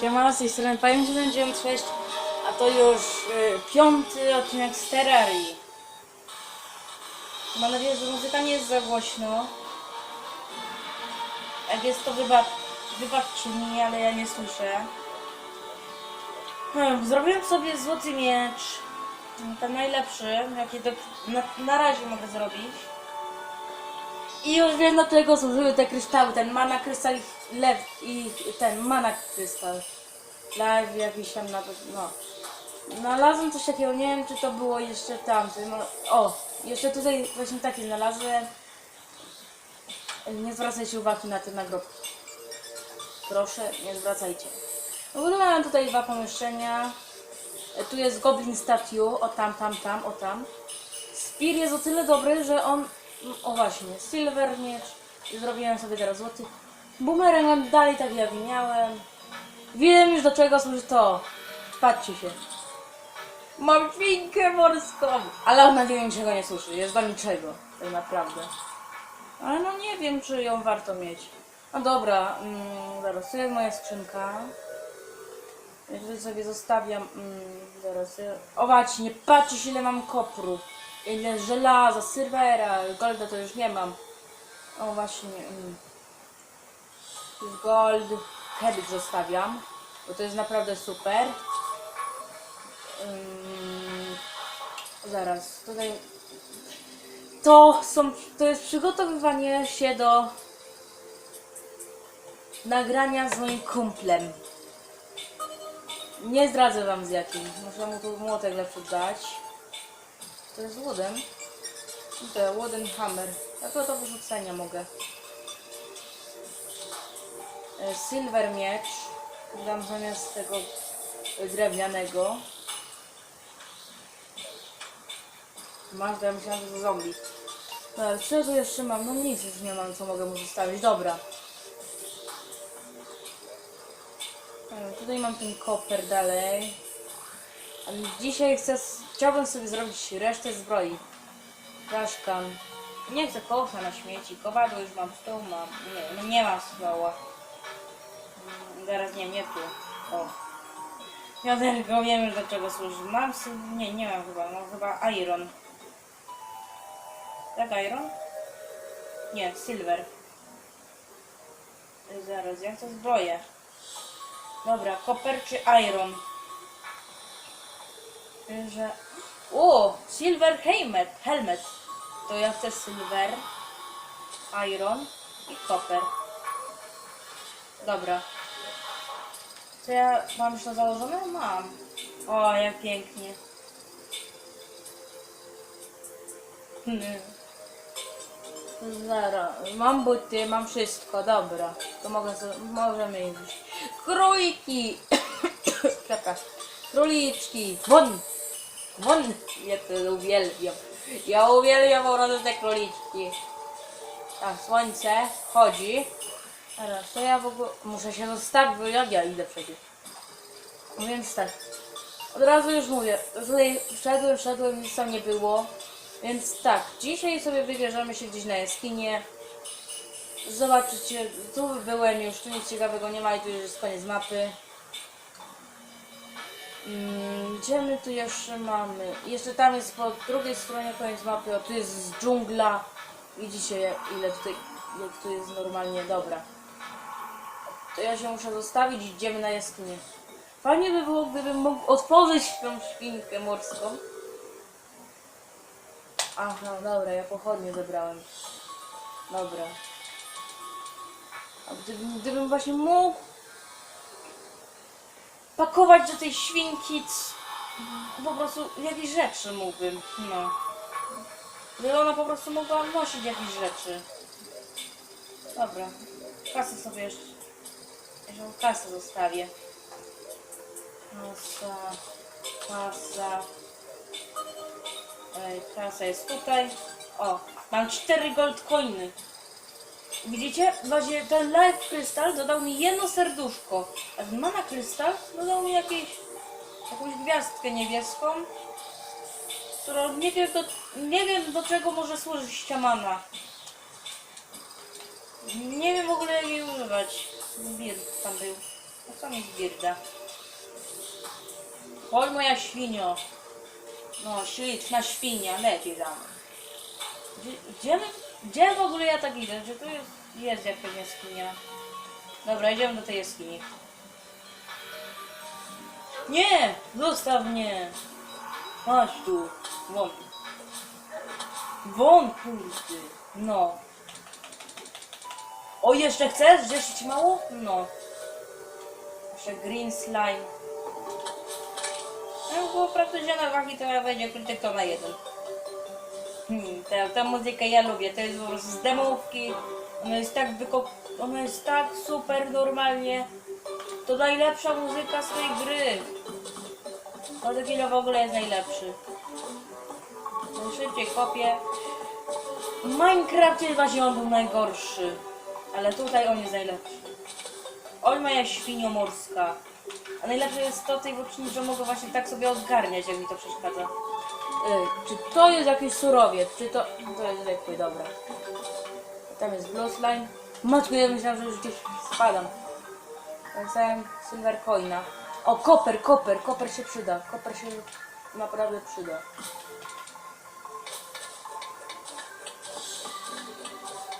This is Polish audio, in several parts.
Siema, z tej strony Pająk96, a to już y, piąty odcinek z Terrarii. Mam nadzieję, że muzyka nie jest za głośno. Jak jest to wybacz, wybaczcie mi, ale ja nie słyszę. Hmm, zrobiłem sobie złoty miecz. Ten najlepszy, jaki do, na, na razie mogę zrobić. I już wiem do czego służyły te kryształy, ten mana krystal i lew i ten mana krystal. Live jakiś tam na no. Znalazłem coś takiego, nie wiem czy to było jeszcze tamty. No, o, jeszcze tutaj właśnie takie znalazłem. Nie zwracajcie uwagi na te nagrobki. Proszę, nie zwracajcie. No bo mam tutaj dwa pomieszczenia. Tu jest Goblin Statue, o tam, tam, tam, o tam. Spear jest o tyle dobry, że on... O właśnie, Silver miecz. Zrobiłem sobie teraz złoty. Boomerang mam dalej tak jak miałem. Wiem już do czego służy to. Patrzcie się. Mam świnkę morską. Ale ona wie niczego nie służy. Jest do niczego. Tak naprawdę. Ale no nie wiem, czy ją warto mieć. No dobra, mm, zaraz, tu jest moja skrzynka. Ja tutaj sobie zostawiam, mm, zaraz, o właśnie, nie patrzysz ile mam kopru, ile żelaza, sylwera, golda to już nie mam. O właśnie, mm. Gold, kebik zostawiam, bo to jest naprawdę super. Ym, zaraz, tutaj to są, to jest przygotowywanie się do nagrania z moim kumplem. Nie zdradzę wam z jakim. Muszę mu tu młotek lepszy dać. To jest wooden. To wooden hammer. Ja to do wyrzucenia mogę. E, Silver miecz. Dam zamiast tego e, drewnianego. Masz, ja myślałam, że to zombie. No co tu jeszcze mam? No nic już nie mam, co mogę mu zostawić. Dobra. E, Tutaj mam ten koper dalej. Ale dzisiaj chcę, chciałbym sobie zrobić resztę zbroi. Kaszkan. Nie chcę kosza na śmieci. Kowadło już mam, stół mam. Nie, no nie mam stoła. Mm, Zaraz nie, nie tu. O. Wiaderko, wiem do czego służy. Mam sy- nie, nie mam chyba. Mam chyba iron. Tak iron? Nie, silver. Zaraz, ja chcę zbroję. Dobra, koper czy iron? Że... O! Silver helmet, helmet. To ja chcę silver, iron i koper. Dobra. To ja mam już to założone? Mam. O, jak pięknie. Hmm. Zara, mam buty, mam wszystko, dobra. To mogę, możemy iść. Króliki! Przepraszam. Króliczki! Won! Ja to uwielbiam. Ja uwielbiam po prostu te króliczki. Tak, słońce chodzi. Teraz, to ja w ogóle muszę się zostawić, bo jak ja idę przecież. No Więc tak. Od razu już mówię, tutaj wszedłem, wszedłem, nic tam nie było. Więc tak, dzisiaj sobie wybierzemy się gdzieś na jaskinię. Zobaczycie, tu byłem już, tu nic ciekawego nie ma i tu już jest koniec mapy. Mm, Gdzie my tu jeszcze mamy? Jeszcze tam jest po drugiej stronie koniec mapy, o tu jest dżungla. Widzicie jak- ile tutaj, jak tu jest normalnie, dobra. To ja się muszę zostawić i idziemy na jaskinię. Fajnie by było, gdybym mógł otworzyć tą świnkę morską. Aha, dobra, ja pochodnie zebrałem. Dobra. A gdybym, gdybym właśnie mógł pakować do tej świnki po prostu jakieś rzeczy mógłbym, no. Żeby ona po prostu mogła nosić jakieś rzeczy. Dobra. Kasę sobie jeszcze. Jeszcze kasę zostawię. Kasa. Kasa. Ej, kasa jest tutaj. O, mam cztery gold coiny. Widzicie? Właśnie ten live krystal dodał mi jedno serduszko, a ten mana krystal dodał mi jakieś, jakąś gwiazdkę niebieską, którą nie wiem do, nie wiem do czego może służyć ta mana. Nie wiem w ogóle jak jej używać. Bird tam był. No co mi zbierda? Oj, moja świnio. No, śliczna świnia, za mną. Gdzie, gdzie, my, gdzie w ogóle ja tak idę? Że tu jest, jest jakaś jaskinia. Dobra, idziemy do tej jaskini. Nie! Zostaw mnie! Chodź tu. Won. Won, kurde. No. O, jeszcze chcesz? Jeszcze ci mało? No. Jeszcze green slime. No, było praktycznie na hity, ale będzie krótko to na jeden. Hmm, ta, ta muzyka ja lubię, to jest po prostu z demówki. Ona jest tak wyko... Ona jest tak super normalnie. To najlepsza muzyka z tej gry. Odekino w ogóle jest najlepszy. Najszybciej kopię. W Minecrafcie właśnie on był najgorszy. Ale tutaj on jest najlepszy. Oj moja świnio morska. A najlepsze jest to tej odcinku, że mogę właśnie tak sobie odgarniać, jak mi to przeszkadza. Czy to jest jakiś surowiec? Czy to... To jest zwykły, dobra. Tam jest blue slime. Matko, ja myślałam, że już gdzieś spadam. Dostałem silver coina. O, koper, koper, koper się przyda. Koper się naprawdę przyda.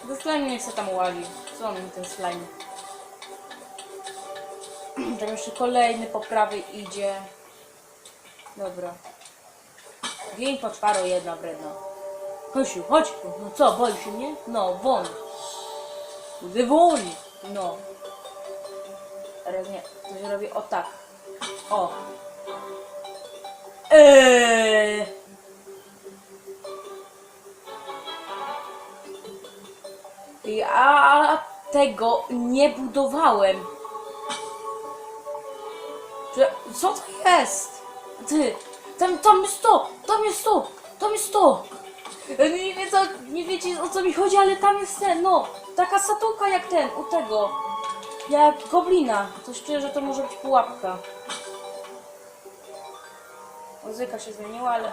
Do slime niech se tam łali. Co on mi ten slime? Tam jeszcze kolejny po prawej idzie. Dobra. Gień po czwaro jedna wredna. Kosiu, chodź. No co, boisz się mnie? No, won. Mówię won. No. Teraz nie. To się robi o tak. O. Eee. Ja tego nie budowałem. Co to jest? Ty, tam, tam jest to, tam jest to, tam jest to. Nie, wie, co, nie wiecie o co mi chodzi, ale tam jest ten, no, taka statułka jak ten, u tego. Jak goblina. Coś czuję, że to może być pułapka. Muzyka się zmieniła, ale...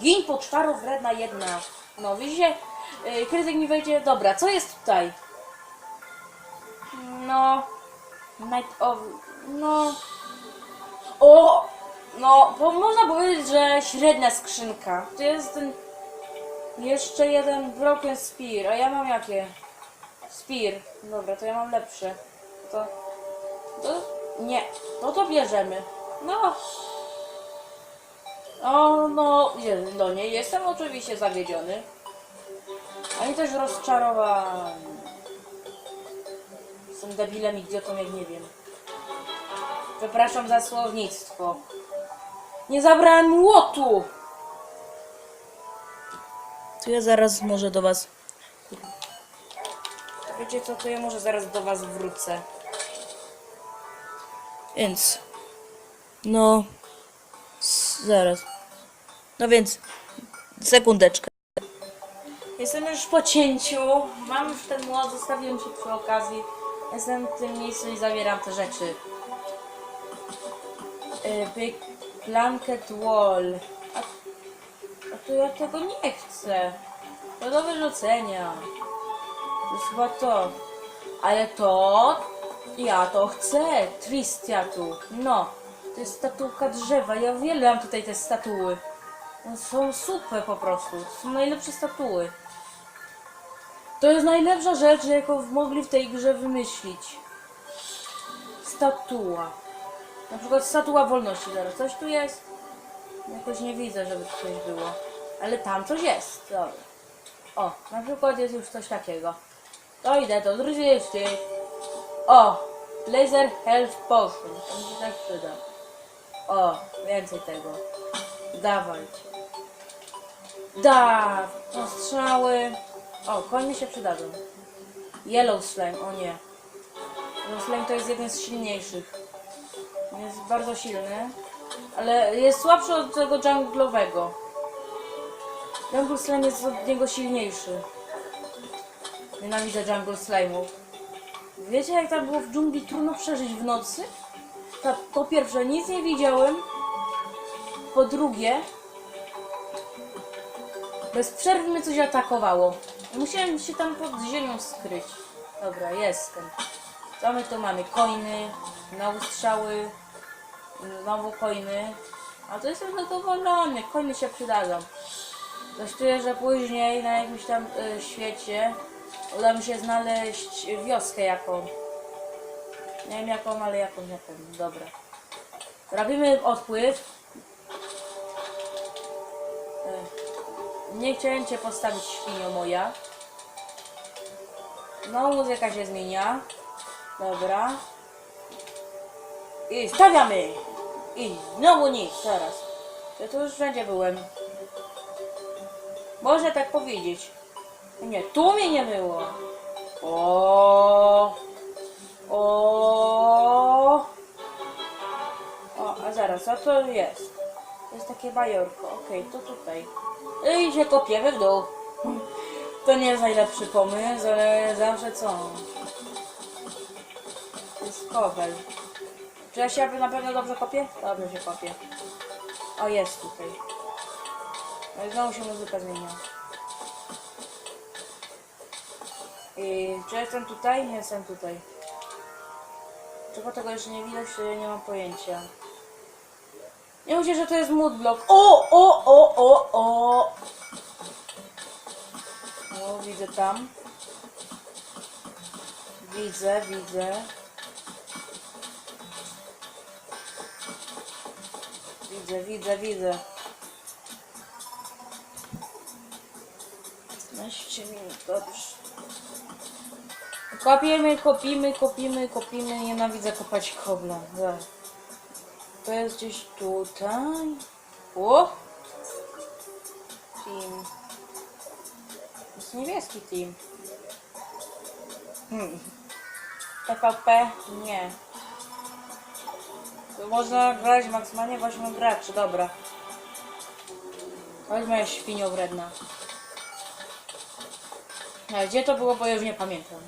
Gin po czwaru, wredna jedna. No, widzicie? Yy, krytyk mi wejdzie. Dobra, co jest tutaj? No... Night of... No... No, bo można powiedzieć, że średnia skrzynka. To jest ten... Jeszcze jeden Broken Spear, a ja mam jakie? Spear. Dobra, to ja mam lepsze. To... To... Nie. No to bierzemy. No. O, no, nie, no jestem oczywiście zawiedziony. Ani też rozczarowany. Jestem debilem, idiotą, jak nie wiem. Przepraszam za słownictwo. Nie zabrałem młotu! To ja zaraz może do was... Wiecie co, to ja może zaraz do was wrócę. Więc... No... Zaraz. No więc... Sekundeczkę. Jestem już po cięciu. Mam już ten młot, zostawiłem się przy okazji. Jestem w tym miejscu i zabieram te rzeczy. Y, Big Blanket Wall. A, a to ja tego nie chcę. To do wyrzucenia. To jest chyba to. Ale to... Ja to chcę. Tristiatu. No. To jest statułka drzewa. Ja uwielbiam tutaj te statuły. One są super po prostu. To są najlepsze statuły. To jest najlepsza rzecz, jaką mogli w tej grze wymyślić. Statua. Na przykład statua wolności zaraz. Coś tu jest? Jakoś nie widzę, żeby tu coś było. Ale tam coś jest. Dobra. O, na przykład jest już coś takiego. To idę to zryzyści. O! Laser Health Potion. To mi się tak przyda. O, więcej tego. Dawajcie. Da! Ostrzały. O, koń mi się przydadzą. Yellow Slime, o nie. Yellow Slime to jest jeden z silniejszych. Jest bardzo silny, ale jest słabszy od tego junglowego. Jungle Slime jest od niego silniejszy. Nienawidzę Jungle Slime'ów. Wiecie jak tam było w dżungli trudno przeżyć w nocy? Ta, po pierwsze nic nie widziałem. Po drugie bez przerwy mnie coś atakowało. Musiałem się tam pod ziemią skryć. Dobra, jestem. Co my tu mamy? Coiny. Znowu strzały, znowu coiny. A to jestem zadowolony, coiny się przydadzą. Coś czuję, że później na jakimś tam y, świecie uda mi się znaleźć wioskę jaką. Nie wiem jaką, ale na pewno. Dobra. Robimy odpływ. Y, Nie chciałem cię postawić świnio moja. No, muzyka się zmienia. Dobra. I stawiamy! I znowu nic, teraz. Ja tu już wszędzie byłem. Można tak powiedzieć. Nie, tu mnie nie było. O, o, o, a zaraz, co to jest? To jest takie bajorko. Okej, to tutaj. I się kopiemy w dół. To nie jest najlepszy pomysł, ale zawsze co? To jest kowel. Czy ja się na pewno dobrze kopię? Dobrze się kopię. O, jest tutaj. No i znowu się muzyka zmienia. I czy jestem tutaj? Nie jestem tutaj. Czego tego jeszcze nie widać, to ja nie mam pojęcia. Nie myślę, że to jest mood block. O, o, o, o, o! O, widzę tam. Widzę, widzę. Widzę, widzę, widzę. 15 minut, dobrze. Kopiemy, kopimy, kopimy, kopimy. Nienawidzę kopać kobla. To jest gdzieś tutaj. O! Team. To jest niebieski team. Hmm. PvP? Nie. Tu można grać maksymalnie 8 graczy, dobra. To jest moja świnio wredna. A gdzie to było, bo już nie pamiętam.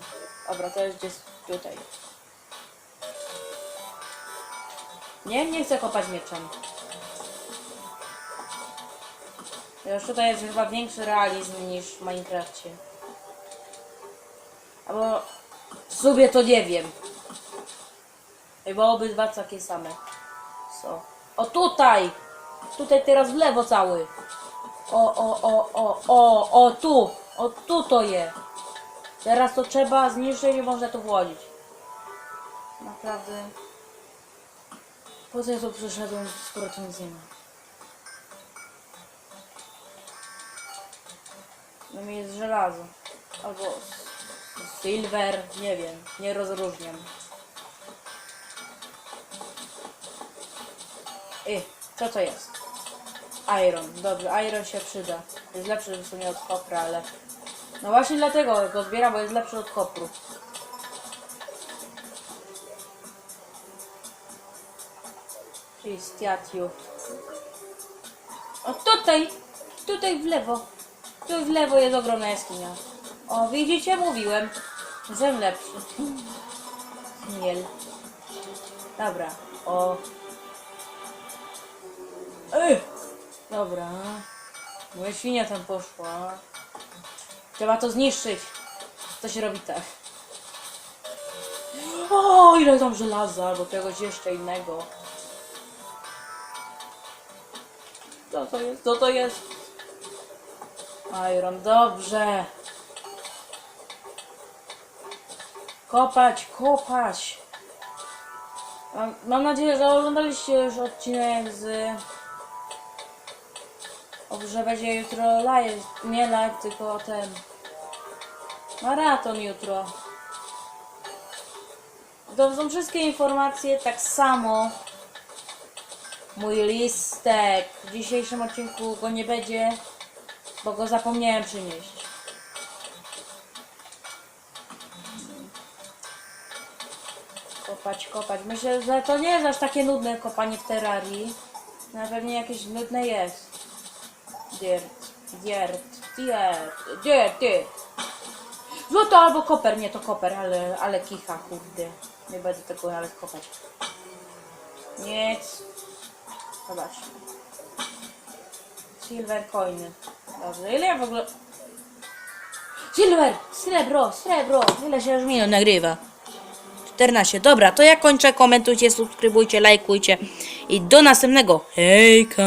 Dobra, to jest gdzieś tutaj. Nie, nie chcę kopać mieczem. Już tutaj jest chyba większy realizm niż w Minecrafcie. Albo w sobie to nie wiem. Chyba obydwa takie same. Co? O tutaj! Tutaj teraz w lewo cały. O, o, o, o, o, o, tu! O, tu to jest. Teraz to trzeba zniszczyć i można to włożyć. Naprawdę. Po co ja tu przyszedłem, skoro tu nic nie ma? No mi jest żelazo. Albo silver, nie wiem, nie rozróżniam. I, co to jest? Iron, dobrze, iron się przyda. Jest lepszy w sumie od kopra, ale... No właśnie dlatego go zbieram, bo jest lepszy od kopru. Czyli. O tutaj! Tutaj w lewo. Tu w lewo jest ogromna jaskinia. O, widzicie? Mówiłem. Zem lepszy. Miel. Dobra. O. Dobra. Moja świnia tam poszła. Trzeba to zniszczyć. To się robi tak. O, ile tam żelaza, albo czegoś jeszcze innego. Co to jest? Co to jest? Iron, dobrze. Kopać, kopać. Mam, mam nadzieję, że oglądaliście już odcinek z... Że będzie jutro live, nie live, tylko ten... Maraton jutro. To są wszystkie informacje, tak samo mój listek. W dzisiejszym odcinku go nie będzie, bo go zapomniałem przynieść. Kopać, kopać. Myślę, że to nie jest aż takie nudne kopanie w terrarii. Na pewnie jakieś nudne jest. Dirt, dirt, dirt, dirt, dirt. Złoto albo koper, nie to koper, ale, ale kicha, kurde. Nie będę tego nawet kopać. Nic. Zobacz. Silver coiny. Dobrze, ile ja w ogóle... Silver! Srebro, srebro! Ile się już minut nagrywa? 14. Dobra, to ja kończę. Komentujcie, subskrybujcie, lajkujcie i do następnego. Hejka!